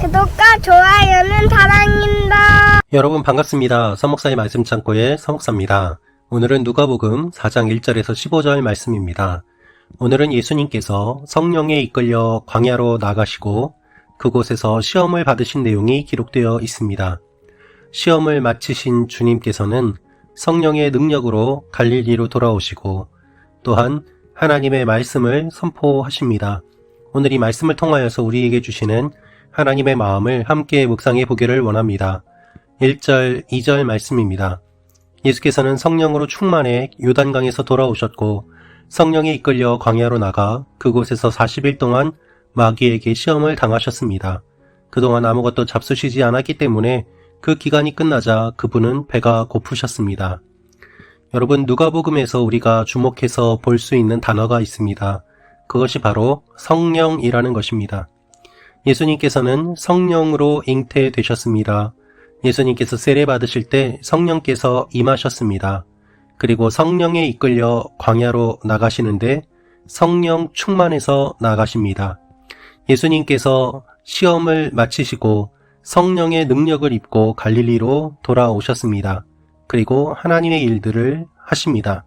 구독과 좋아요는 사랑입니다. 여러분 반갑습니다. 서목사의 말씀 창고의 서목사입니다. 오늘은 누가복음 4장 1절에서 15절 말씀입니다. 오늘은 예수님께서 성령에 이끌려 광야로 나가시고 그곳에서 시험을 받으신 내용이 기록되어 있습니다. 시험을 마치신 주님께서는 성령의 능력으로 갈릴리로 돌아오시고 또한 하나님의 말씀을 선포하십니다. 오늘 이 말씀을 통하여서 우리에게 주시는 하나님의 마음을 함께 묵상해 보기를 원합니다. 1절, 2절 말씀입니다. 예수께서는 성령으로 충만해 요단강에서 돌아오셨고 성령에 이끌려 광야로 나가 그곳에서 40일 동안 마귀에게 시험을 당하셨습니다. 그동안 아무것도 잡수시지 않았기 때문에 그 기간이 끝나자 그분은 배가 고프셨습니다. 여러분 누가복음에서 우리가 주목해서 볼 수 있는 단어가 있습니다. 그것이 바로 성령이라는 것입니다. 예수님께서는 성령으로 잉태되셨습니다. 예수님께서 세례 받으실 때 성령께서 임하셨습니다. 그리고 성령에 이끌려 광야로 나가시는데 성령 충만해서 나가십니다. 예수님께서 시험을 마치시고 성령의 능력을 입고 갈릴리로 돌아오셨습니다. 그리고 하나님의 일들을 하십니다.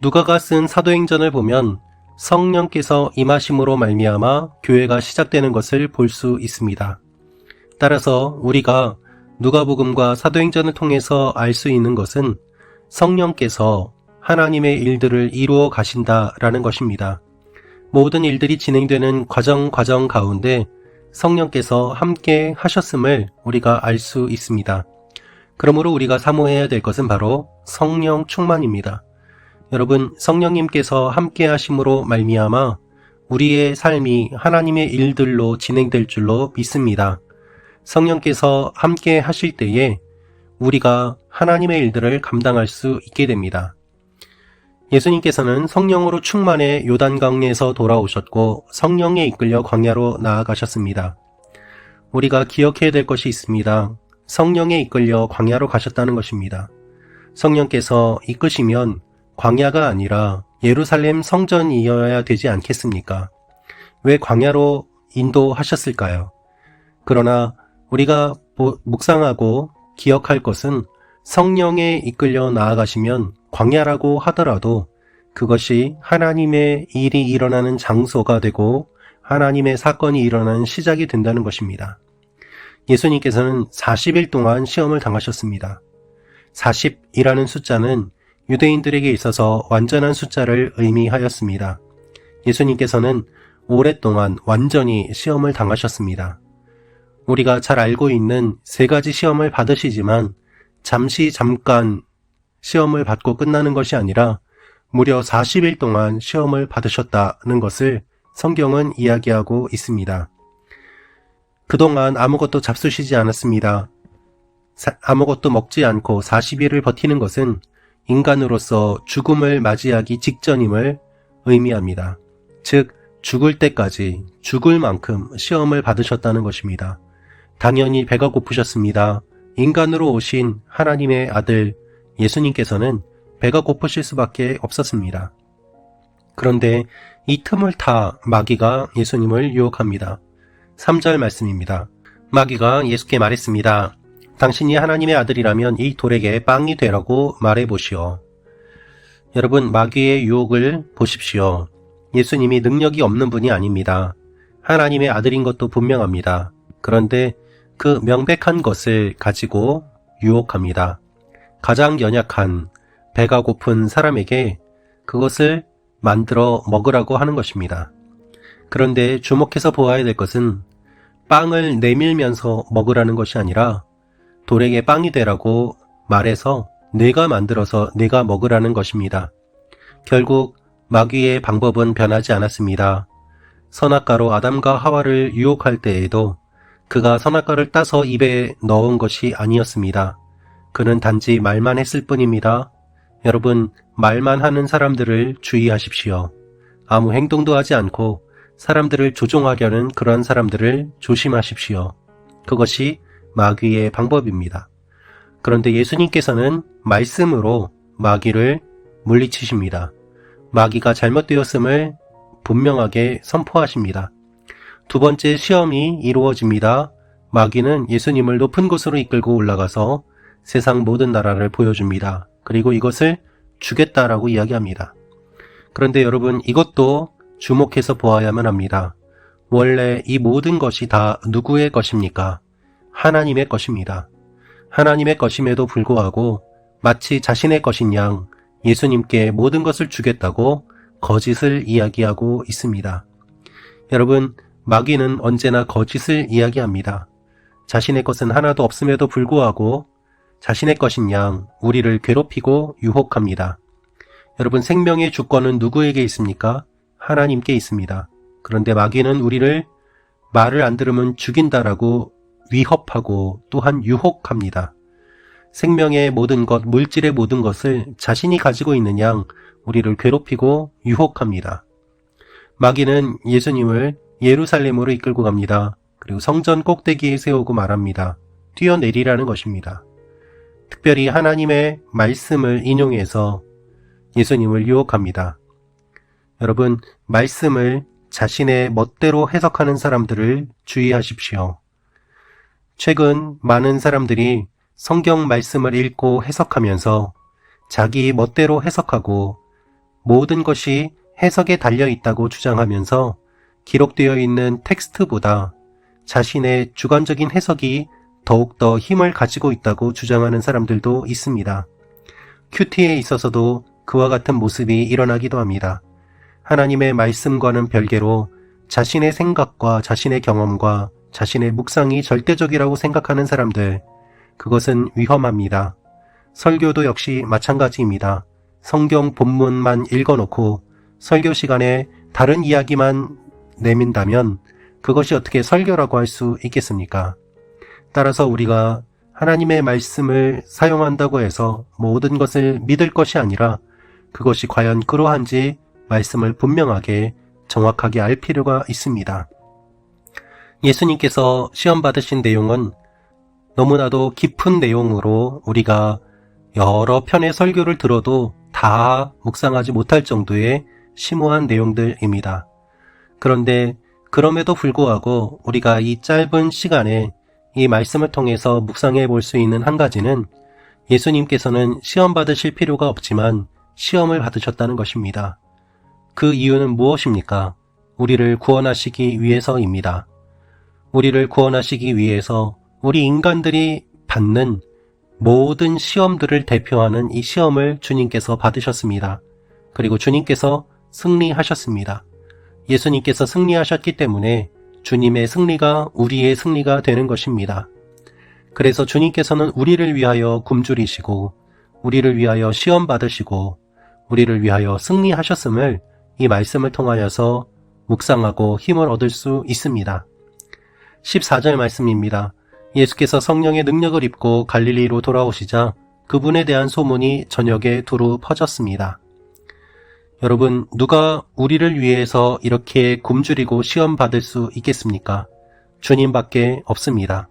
누가가 쓴 사도행전을 보면 성령께서 임하심으로 말미암아 교회가 시작되는 것을 볼 수 있습니다. 따라서 우리가 누가복음과 사도행전을 통해서 알 수 있는 것은 성령께서 하나님의 일들을 이루어 가신다라는 것입니다. 모든 일들이 진행되는 과정 과정 가운데 성령께서 함께 하셨음을 우리가 알 수 있습니다. 그러므로 우리가 사모해야 될 것은 바로 성령 충만입니다. 여러분, 성령님께서 함께 하심으로 말미암아 우리의 삶이 하나님의 일들로 진행될 줄로 믿습니다. 성령께서 함께 하실 때에 우리가 하나님의 일들을 감당할 수 있게 됩니다. 예수님께서는 성령으로 충만해 요단강에서 돌아오셨고 성령에 이끌려 광야로 나아가셨습니다. 우리가 기억해야 될 것이 있습니다. 성령에 이끌려 광야로 가셨다는 것입니다. 성령께서 이끄시면 광야가 아니라 예루살렘 성전이어야 되지 않겠습니까? 왜 광야로 인도하셨을까요? 그러나 우리가 묵상하고 기억할 것은 성령에 이끌려 나아가시면 광야라고 하더라도 그것이 하나님의 일이 일어나는 장소가 되고 하나님의 사건이 일어나는 시작이 된다는 것입니다. 예수님께서는 40일 동안 시험을 당하셨습니다. 40이라는 숫자는 유대인들에게 있어서 완전한 숫자를 의미하였습니다. 예수님께서는 오랫동안 완전히 시험을 당하셨습니다. 우리가 잘 알고 있는 세 가지 시험을 받으시지만 잠시 잠깐 시험을 받고 끝나는 것이 아니라 무려 40일 동안 시험을 받으셨다는 것을 성경은 이야기하고 있습니다. 그동안 아무것도 잡수시지 않았습니다. 사, 아무것도 먹지 않고 40일을 버티는 것은 인간으로서 죽음을 맞이하기 직전임을 의미합니다. 즉, 죽을 때까지 죽을 만큼 시험을 받으셨다는 것입니다. 당연히 배가 고프셨습니다. 인간으로 오신 하나님의 아들 예수님께서는 배가 고프실 수밖에 없었습니다. 그런데 이 틈을 타 마귀가 예수님을 유혹합니다. 3절 말씀입니다. 마귀가 예수께 말했습니다. 당신이 하나님의 아들이라면 이 돌에게 빵이 되라고 말해보시오. 여러분, 마귀의 유혹을 보십시오. 예수님이 능력이 없는 분이 아닙니다. 하나님의 아들인 것도 분명합니다. 그런데 그 명백한 것을 가지고 유혹합니다. 가장 연약한 배가 고픈 사람에게 그것을 만들어 먹으라고 하는 것입니다. 그런데 주목해서 보아야 될 것은 빵을 내밀면서 먹으라는 것이 아니라 돌에게 빵이 되라고 말해서 내가 만들어서 내가 먹으라는 것입니다. 결국 마귀의 방법은 변하지 않았습니다. 선악과로 아담과 하와를 유혹할 때에도 그가 선악과를 따서 입에 넣은 것이 아니었습니다. 그는 단지 말만 했을 뿐입니다. 여러분, 말만 하는 사람들을 주의하십시오. 아무 행동도 하지 않고 사람들을 조종하려는 그런 사람들을 조심하십시오. 그것이 마귀의 방법입니다. 그런데 예수님께서는 말씀으로 마귀를 물리치십니다. 마귀가 잘못되었음을 분명하게 선포하십니다. 두 번째 시험이 이루어집니다. 마귀는 예수님을 높은 곳으로 이끌고 올라가서 세상 모든 나라를 보여줍니다. 그리고 이것을 주겠다라고 이야기합니다. 그런데 여러분 이것도 주목해서 보아야만 합니다. 원래 이 모든 것이 다 누구의 것입니까? 하나님의 것입니다. 하나님의 것임에도 불구하고 마치 자신의 것인 양 예수님께 모든 것을 주겠다고 거짓을 이야기하고 있습니다. 여러분, 마귀는 언제나 거짓을 이야기합니다. 자신의 것은 하나도 없음에도 불구하고 자신의 것인 양 우리를 괴롭히고 유혹합니다. 여러분, 생명의 주권은 누구에게 있습니까? 하나님께 있습니다. 그런데 마귀는 우리를 말을 안 들으면 죽인다라고 위협하고 또한 유혹합니다. 생명의 모든 것, 물질의 모든 것을 자신이 가지고 있는 양 우리를 괴롭히고 유혹합니다. 마귀는 예수님을 예루살렘으로 이끌고 갑니다. 그리고 성전 꼭대기에 세우고 말합니다. 뛰어내리라는 것입니다. 특별히 하나님의 말씀을 인용해서 예수님을 유혹합니다. 여러분, 말씀을 자신의 멋대로 해석하는 사람들을 주의하십시오. 최근 많은 사람들이 성경 말씀을 읽고 해석하면서 자기 멋대로 해석하고 모든 것이 해석에 달려 있다고 주장하면서 기록되어 있는 텍스트보다 자신의 주관적인 해석이 더욱더 힘을 가지고 있다고 주장하는 사람들도 있습니다. 큐티에 있어서도 그와 같은 모습이 일어나기도 합니다. 하나님의 말씀과는 별개로 자신의 생각과 자신의 경험과 자신의 묵상이 절대적이라고 생각하는 사람들, 그것은 위험합니다. 설교도 역시 마찬가지입니다. 성경 본문만 읽어놓고 설교 시간에 다른 이야기만 내민다면 그것이 어떻게 설교라고 할 수 있겠습니까? 따라서 우리가 하나님의 말씀을 사용한다고 해서 모든 것을 믿을 것이 아니라 그것이 과연 그러한지 말씀을 분명하게 정확하게 알 필요가 있습니다. 예수님께서 시험 받으신 내용은 너무나도 깊은 내용으로 우리가 여러 편의 설교를 들어도 다 묵상하지 못할 정도의 심오한 내용들입니다. 그런데 그럼에도 불구하고 우리가 이 짧은 시간에 이 말씀을 통해서 묵상해 볼 수 있는 한 가지는 예수님께서는 시험 받으실 필요가 없지만 시험을 받으셨다는 것입니다. 그 이유는 무엇입니까? 우리를 구원하시기 위해서입니다. 우리를 구원하시기 위해서 우리 인간들이 받는 모든 시험들을 대표하는 이 시험을 주님께서 받으셨습니다. 그리고 주님께서 승리하셨습니다. 예수님께서 승리하셨기 때문에 주님의 승리가 우리의 승리가 되는 것입니다. 그래서 주님께서는 우리를 위하여 굶주리시고, 우리를 위하여 시험 받으시고, 우리를 위하여 승리하셨음을 이 말씀을 통하여서 묵상하고 힘을 얻을 수 있습니다. 14절 말씀입니다. 예수께서 성령의 능력을 입고 갈릴리로 돌아오시자 그분에 대한 소문이 저녁에 두루 퍼졌습니다. 여러분, 누가 우리를 위해서 이렇게 굶주리고 시험 받을 수 있겠습니까? 주님밖에 없습니다.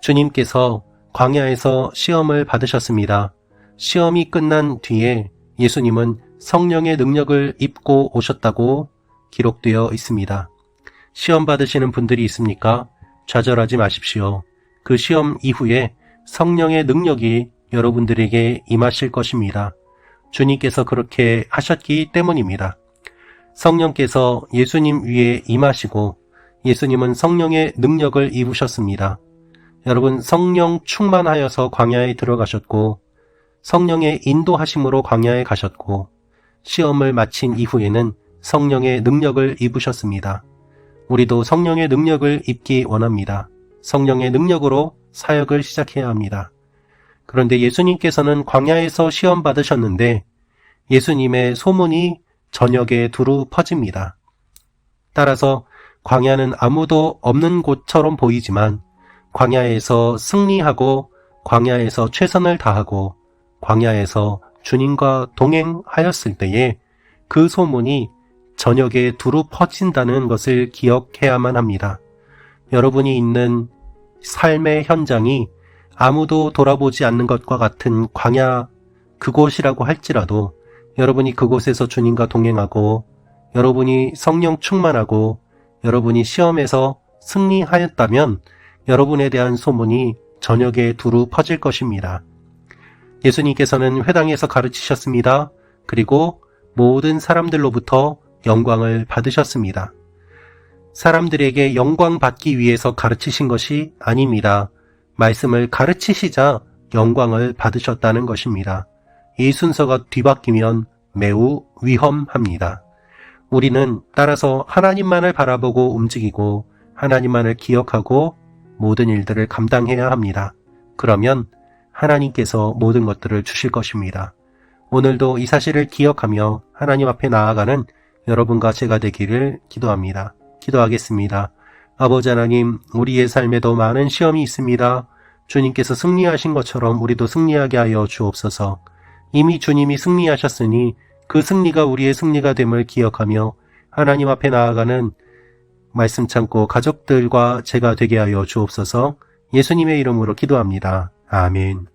주님께서 광야에서 시험을 받으셨습니다. 시험이 끝난 뒤에 예수님은 성령의 능력을 입고 오셨다고 기록되어 있습니다. 시험 받으시는 분들이 있습니까? 좌절하지 마십시오. 그 시험 이후에 성령의 능력이 여러분들에게 임하실 것입니다. 주님께서 그렇게 하셨기 때문입니다. 성령께서 예수님 위에 임하시고 예수님은 성령의 능력을 입으셨습니다. 여러분 성령 충만하여서 광야에 들어가셨고 성령의 인도하심으로 광야에 가셨고 시험을 마친 이후에는 성령의 능력을 입으셨습니다. 우리도 성령의 능력을 입기 원합니다. 성령의 능력으로 사역을 시작해야 합니다. 그런데 예수님께서는 광야에서 시험 받으셨는데 예수님의 소문이 저녁에 두루 퍼집니다. 따라서 광야는 아무도 없는 곳처럼 보이지만 광야에서 승리하고 광야에서 최선을 다하고 광야에서 주님과 동행하였을 때에 그 소문이 저녁에 두루 퍼진다는 것을 기억해야만 합니다. 여러분이 있는 삶의 현장이 아무도 돌아보지 않는 것과 같은 광야 그곳이라고 할지라도 여러분이 그곳에서 주님과 동행하고 여러분이 성령 충만하고 여러분이 시험에서 승리하였다면 여러분에 대한 소문이 저녁에 두루 퍼질 것입니다. 예수님께서는 회당에서 가르치셨습니다. 그리고 모든 사람들로부터 영광을 받으셨습니다. 사람들에게 영광 받기 위해서 가르치신 것이 아닙니다. 말씀을 가르치시자 영광을 받으셨다는 것입니다. 이 순서가 뒤바뀌면 매우 위험합니다. 우리는 따라서 하나님만을 바라보고 움직이고 하나님만을 기억하고 모든 일들을 감당해야 합니다. 그러면 하나님께서 모든 것들을 주실 것입니다. 오늘도 이 사실을 기억하며 하나님 앞에 나아가는 여러분과 제가 되기를 기도합니다. 기도하겠습니다. 아버지 하나님, 우리의 삶에도 많은 시험이 있습니다. 주님께서 승리하신 것처럼 우리도 승리하게 하여 주옵소서. 이미 주님이 승리하셨으니 그 승리가 우리의 승리가 됨을 기억하며 하나님 앞에 나아가는 말씀 참고 가족들과 제가 되게 하여 주옵소서 예수님의 이름으로 기도합니다. 아멘.